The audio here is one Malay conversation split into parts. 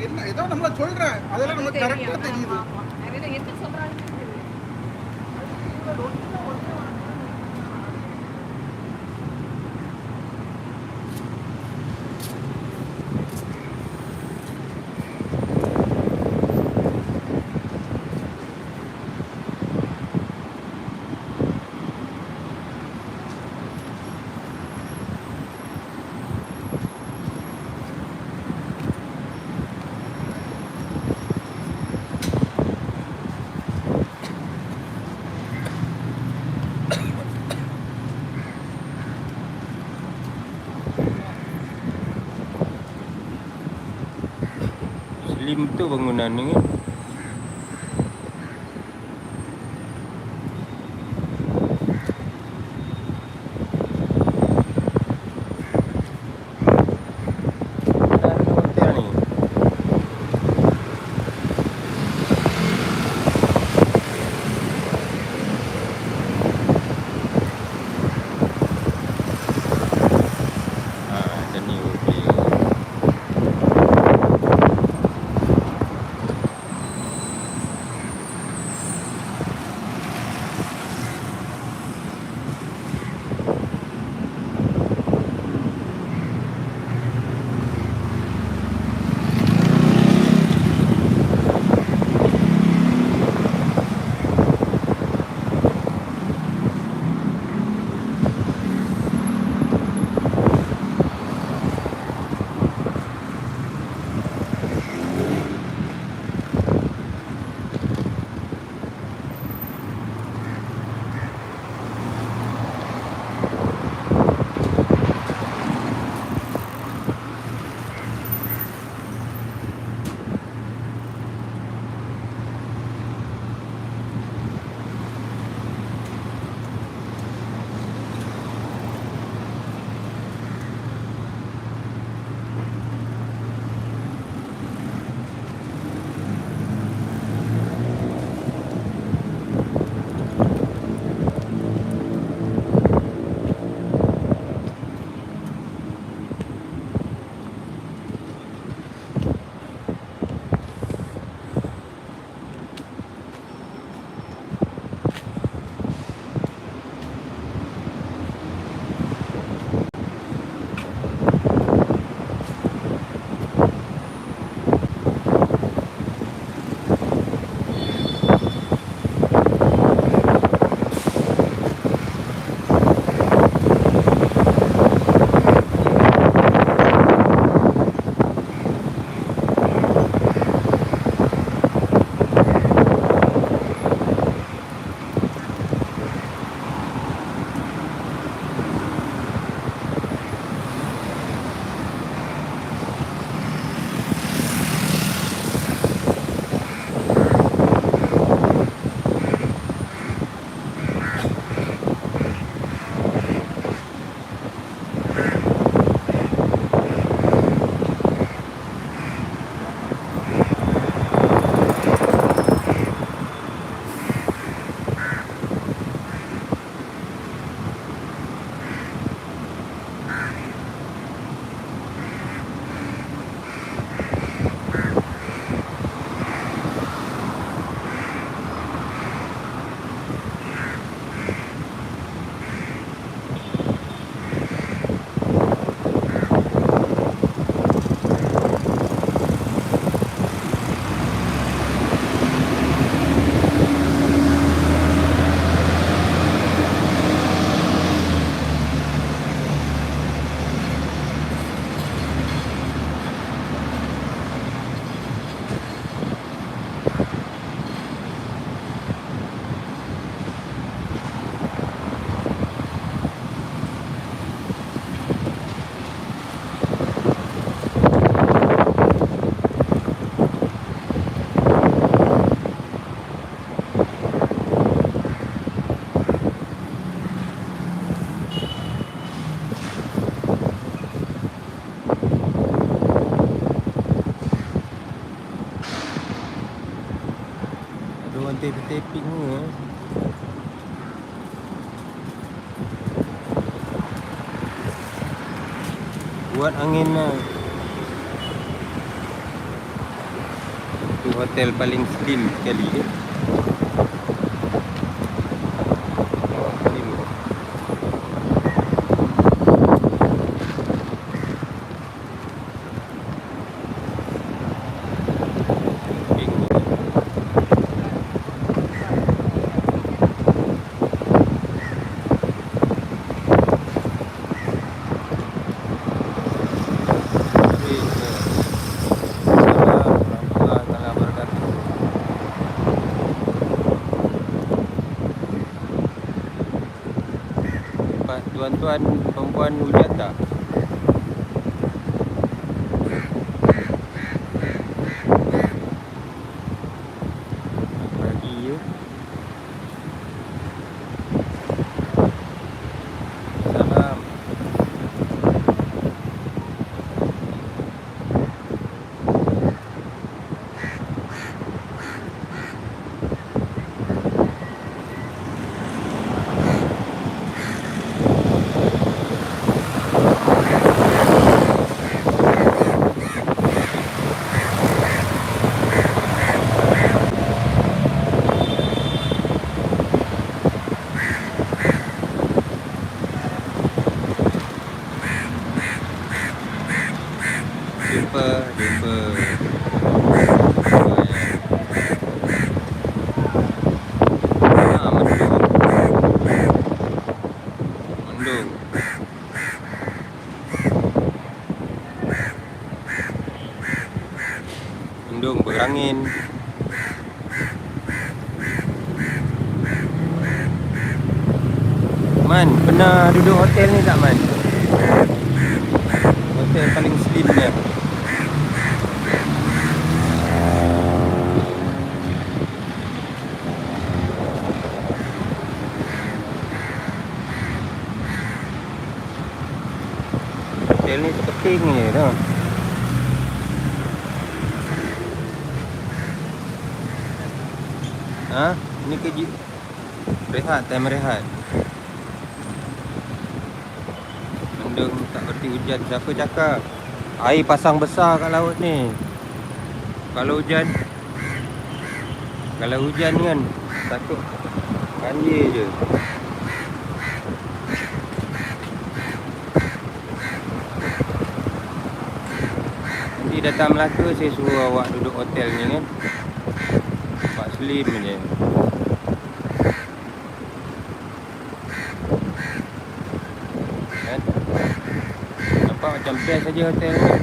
அதான் நம்மள சொல்றேன் அதெல்லாம் நமக்கு கரெக்டா தெரியுது. Muslim tu bangunan ni. Taping-taping ni eh. Buat angin lah Itu hotel paling slim sekali ya. Tuan-tuan perempuan hujan tak? Pagi ya. Salam. Jumpa, jumpa. Ah, mendung. Mendung. Mendung berangin. Man, pernah duduk hotel ni tak Man? Hotel paling slim dia. Hotel ni seketing je tau. Ha? Ni kerja Rehat, time rehat Berhenti hujan. Siapa cakap? Air pasang besar kat laut ni. Kalau hujan. Kalau hujan kan Takut Banjir je. Nanti datang Melaka Saya suruh awak duduk hotel ni kan. Pak Slim je Kan Macam best saja hotel ni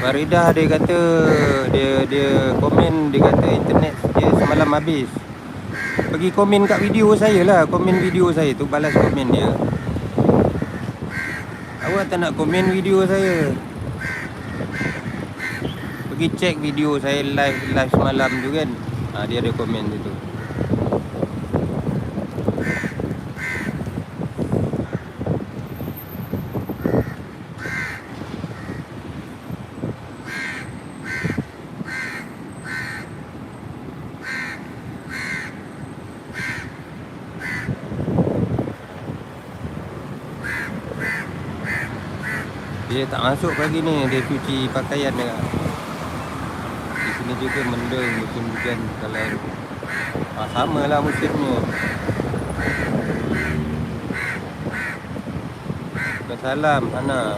Faridah dia kata dia dia komen dia kata internet dia semalam habis. Pergi komen kat video saya lah, komen video saya tu balas komen dia. Awak tak nak komen video saya. Pergi check video saya live live semalam tu kan. Ha, dia ada komen situ. Dia tak masuk pagi ni Dia cuci pakaian dia juga mendung Musim hujan Kalau ah, Sama lah musimnya Salam Hana.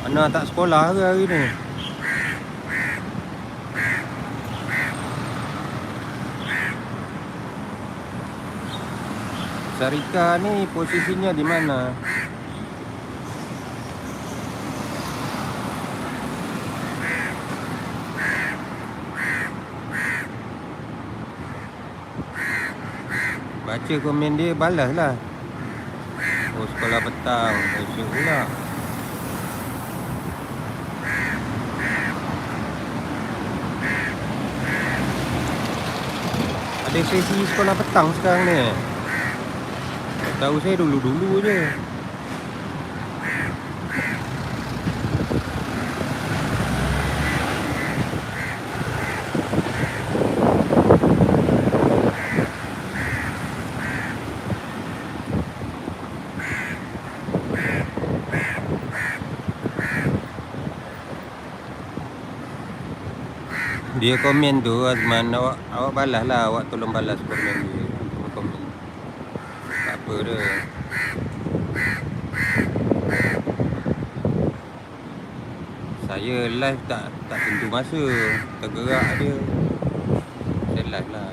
Hana tak sekolah ke hari ni? Sarika ni posisinya di mana? Baca komen dia balas lah. Oh sekolah petang. Esok pula. Ada sesi sekolah petang sekarang ni Tahu saya dulu-dulu je. Dia komen tu Azman awak awak balas lah awak tolong balas komen. Apa dah. Saya live tak tak tentu masa. Tergerak dia. Saya live lah.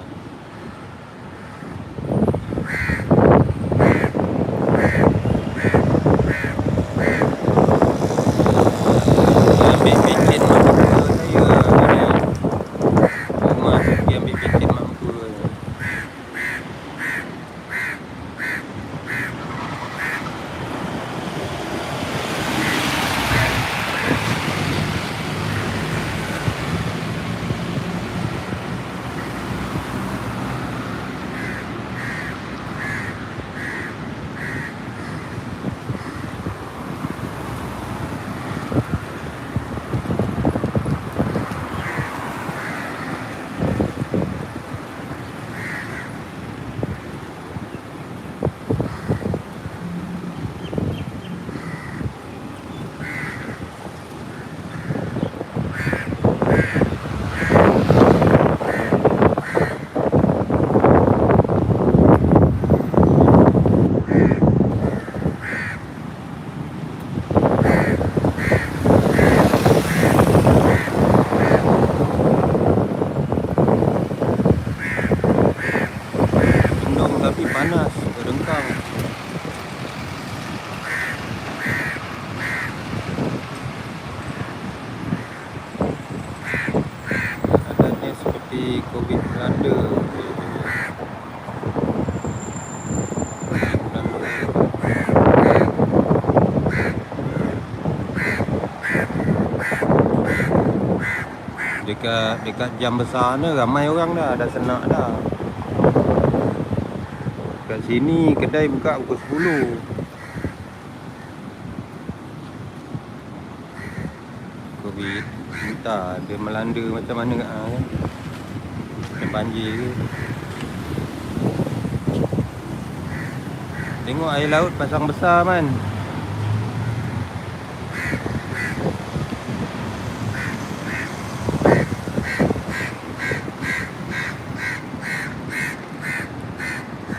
Dia ambil pencet mak mertua saya hari ni. Rumah tu dia ambil pencet mak mertua. Mendung tapi panas, berdengkang. Adanya seperti COVID melanda. Melanda. Dekat dekat jam besar ni ramai orang dah, dah senak dah. Kat sini kedai buka pukul 10 Covid Entah dia melanda macam mana kat hang kan? Macam banjir ke? Tengok air laut pasang besar man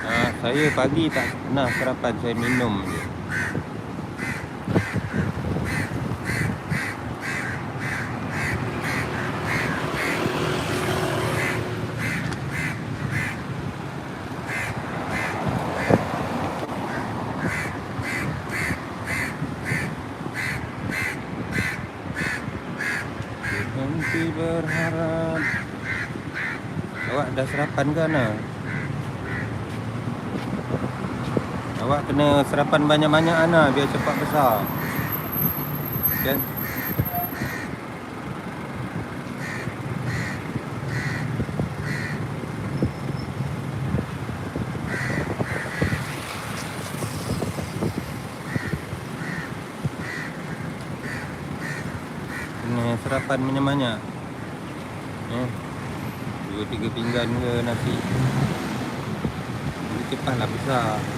Ah, saya pagi tak pernah sarapan saya minum je. Berharap Awak dah sarapan ke Ana? Awak kena sarapan banyak-banyak Ana biar cepat besar. Kan? Kena sarapan banyak-banyak. Eh. Dua tiga pinggan ke nasi. Cepatlah besar.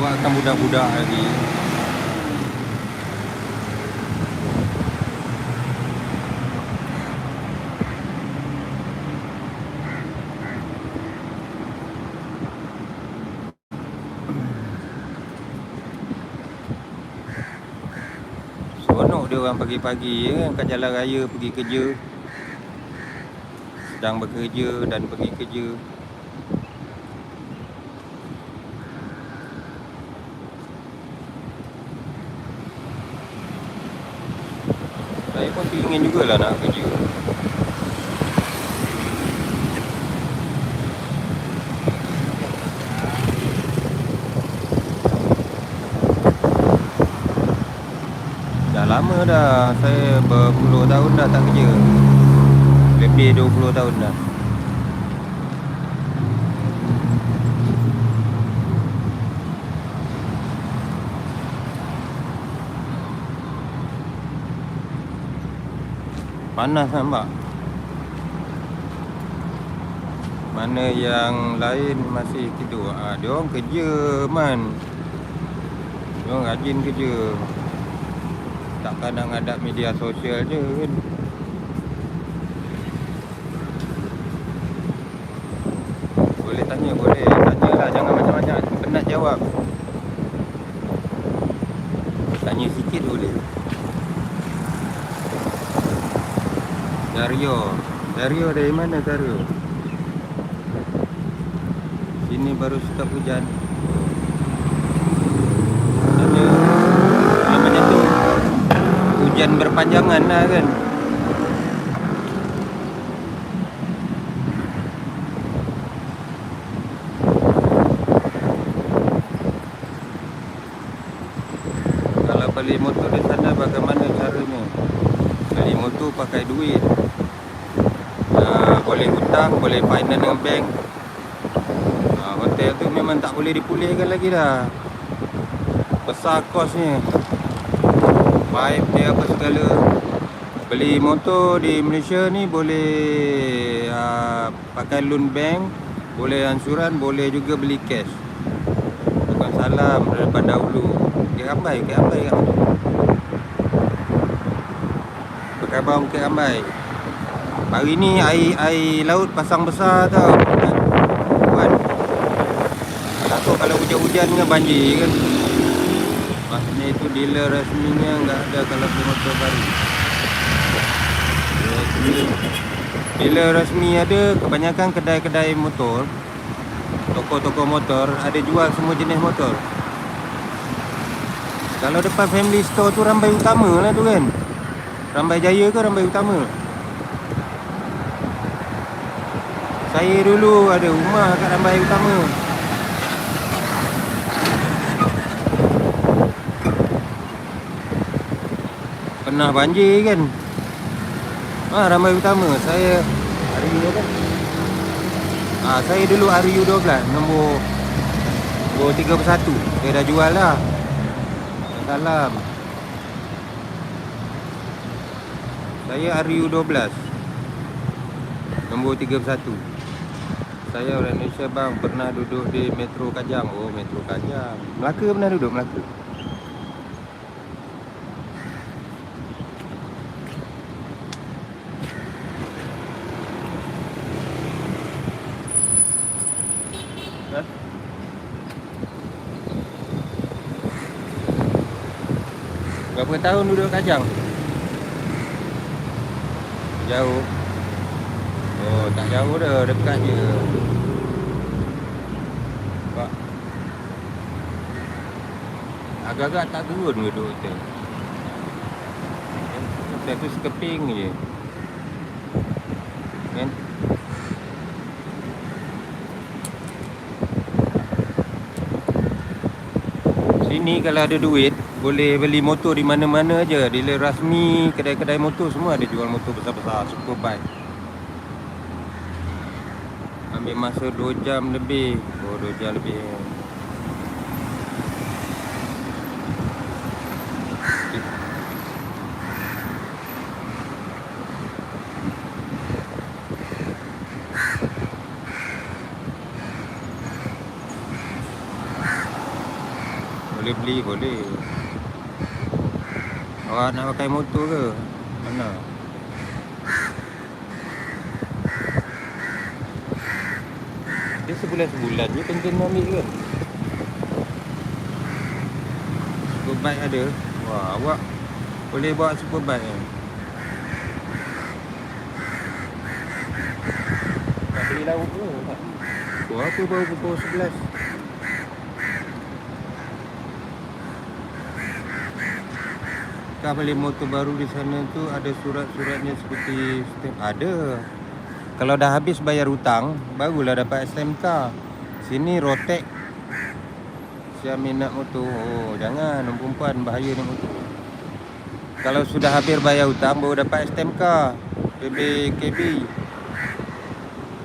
Awak akan budak-budak lagi. Seronok dia orang pagi-pagi ya kan jalan raya pergi kerja. Sedang bekerja dan pergi kerja. Saya pun ingin jugalah nak kerja. Dah lama dah. Saya berpuluh tahun dah tak kerja. Lebih 20 tahun dah Panas nampak Mana yang lain masih tidur ah, Dia orang kerja man Dia orang rajin kerja Takkan nak ngadap media sosial je kan. Boleh tanya, boleh. Tanyalah, jangan macam-macam. Penat jawab. Tanya sikit boleh. Dario. Dario dari mana Dario? Sini baru stop hujan. Tanya. Namanya tu hujan berpanjangan lah kan. Kalau beli motor di sana bagaimana caranya? Beli motor pakai duit. Boleh hutang, boleh finance dengan bank. Uh, hotel tu memang tak boleh dipulihkan lagi dah. Besar kosnya. Pipe dia apa segala. Beli motor di Malaysia ni boleh uh, pakai loan bank, boleh ansuran, boleh juga beli cash. Bukan salam daripada dahulu. Ke rambai, ke rambai kat situ. Pakai bawang ke rambai. Hari ni air, air laut pasang besar tau. Kan? Takut kalau hujan-hujan dengan banjir kan. Maksudnya itu dealer rasminya enggak ada kalau beli motor baru. Dealer rasmi ada kebanyakan kedai-kedai motor. Toko-toko motor ada jual semua jenis motor. Kalau depan family store tu rambai utama lah tu kan. Rambai Jaya ke rambai utama? Saya dulu ada rumah kat rambai utama. Pernah banjir kan? Ah, ramai utama. Saya hari ni kan? Ah, saya dulu RU 12 nombor nombor 31. Saya dah jual dah. Salam. Saya RU 12. Nombor 31. Saya orang Malaysia bang pernah duduk di Metro Kajang. Oh, Metro Kajang. Melaka pernah duduk Melaka. Berapa tahun duduk Kajang? Jauh. Oh, tak jauh dah, dekat je. Pak. Agak-agak tak turun ke duduk hotel. Hotel tu sekeping je. Kan? Sini kalau ada duit boleh beli motor di mana-mana aja. Dealer rasmi, kedai-kedai motor semua ada jual motor besar-besar, super bike. Ambil masa 2 jam lebih. Oh, 2 jam lebih. Boleh beli, boleh. Awak nak pakai motor ke? Mana? Dia sebulan-sebulan je kan kena ambil ke? Superbike ada? Wah, awak boleh bawa superbike kan? Tak beli lauk ke? Tak. Wah, aku baru pukul 11. Kau beli motor baru di sana tu ada surat-suratnya seperti stamp ada. Kalau dah habis bayar hutang, barulah dapat STMK. Sini rotek. Siapa minat motor? Oh, jangan perempuan bahaya ni motor. Kalau sudah habis bayar hutang baru dapat STMK. PBKB.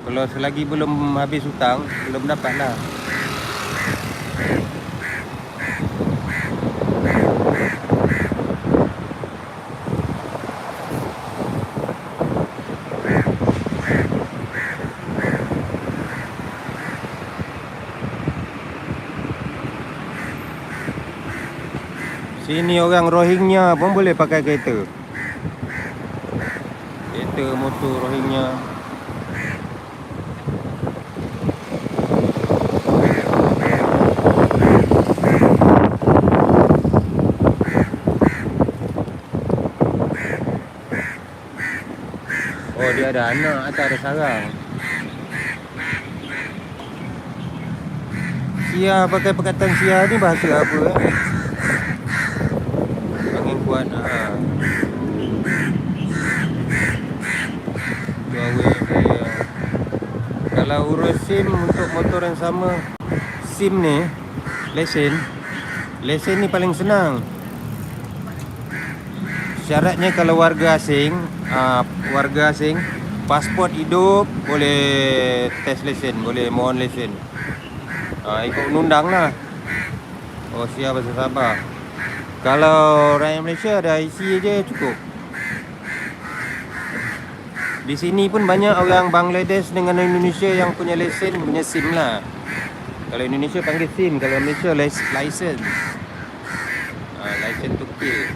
Kalau selagi belum habis hutang, belum dapat lah. Sini orang Rohingya pun boleh pakai kereta. Kereta motor Rohingya. Oh dia ada anak atau ada sarang. Sia pakai perkataan sia ni bahasa apa eh? Angin kuat ha. Huawei dia. Kalau urus SIM untuk motor yang sama. SIM ni Lesen. Lesen ni paling senang. Syaratnya kalau warga asing uh, Warga asing Pasport hidup Boleh test lesen Boleh mohon lesen. Uh, Ikut undang lah. Oh siap Sabah Kalau rakyat Malaysia ada IC je cukup Di sini pun banyak orang Bangladesh dengan Indonesia yang punya lesen Punya SIM lah Kalau Indonesia panggil SIM Kalau Malaysia license uh, License to kill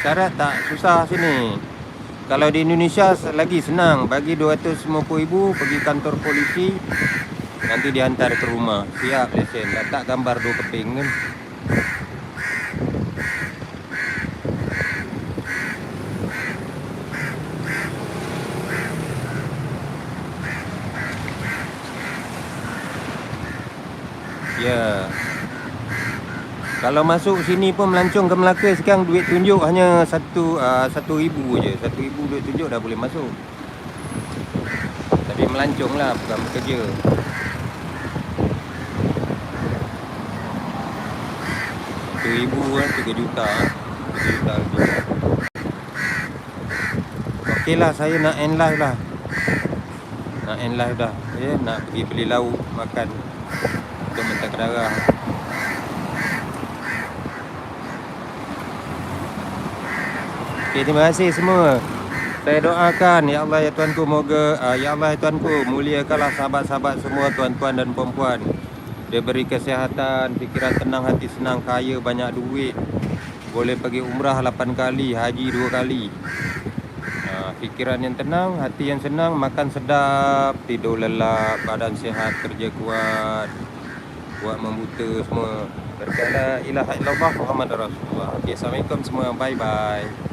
Syarat tak susah sini. Kalau di Indonesia lagi senang. Bagi 250,000 pergi kantor polisi. Nanti dihantar ke rumah. Siap lesen. Letak gambar dua keping kan. Ya. Kalau masuk sini pun melancong ke Melaka sekarang duit tunjuk hanya satu uh, satu ribu je. Satu ribu duit tunjuk dah boleh masuk. Tapi melancong lah bukan bekerja. Satu ribu kan tiga juta. Tiga juta lebih. Lah saya nak end live lah. Nak end live dah. Ya, nak pergi beli lauk makan. Untuk mentah darah. Okay, terima kasih semua. Saya doakan ya Allah ya Tuanku moga uh, ya Allah ya Tuanku muliakanlah sahabat-sahabat semua tuan-tuan dan puan-puan. Dia beri kesihatan, fikiran tenang, hati senang, kaya, banyak duit. Boleh pergi umrah 8 kali, haji 2 kali. Uh, fikiran yang tenang, hati yang senang, makan sedap, tidur lelap, badan sihat, kerja kuat, buat membuta semua. Berkala ilaha illallah Muhammad Rasulullah. Okay, Assalamualaikum semua. Bye bye.